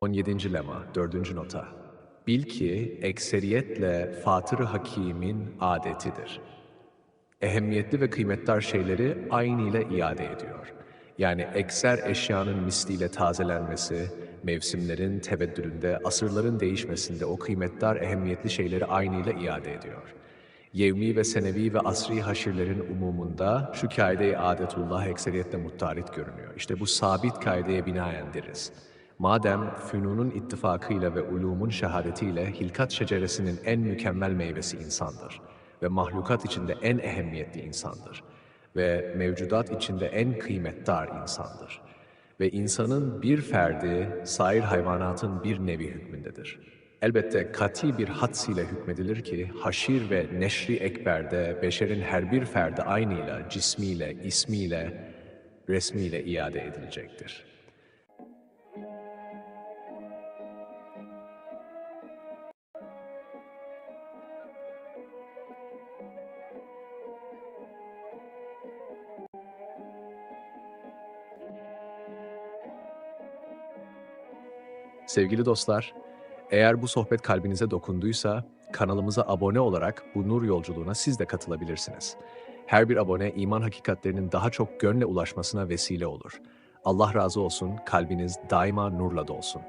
17. lema, 4. nota. Bil ki ekseriyetle Fatır-ı Hakîm'in adetidir. Ehemmiyetli ve kıymetdar şeyleri aynıyla iade ediyor. Yani ekser eşyanın misliyle tazelenmesi, mevsimlerin tebeddülünde, asırların değişmesinde o kıymetdar ehemmiyetli şeyleri aynıyla iade ediyor. Yevmi ve senevi ve asri haşirlerin umumunda şu kaide-i adetullah ekseriyetle muttarit görünüyor. İşte bu sabit kaideye binaen deriz. Madem fünunun ittifakıyla ve ulumun şehadetiyle hilkat şeceresinin en mükemmel meyvesi insandır ve mahlukat içinde en ehemmiyetli insandır ve mevcudat içinde en kıymetdar insandır ve insanın bir ferdi sair hayvanatın bir nevi hükmündedir. Elbette kati bir hadsiyle ile hükmedilir ki haşir ve neşri ekberde beşerin her bir ferdi aynıyla, cismiyle, ismiyle, resmiyle iade edilecektir. Sevgili dostlar, eğer bu sohbet kalbinize dokunduysa kanalımıza abone olarak bu nur yolculuğuna siz de katılabilirsiniz. Her bir abone iman hakikatlerinin daha çok gönle ulaşmasına vesile olur. Allah razı olsun, kalbiniz daima nurla dolsun.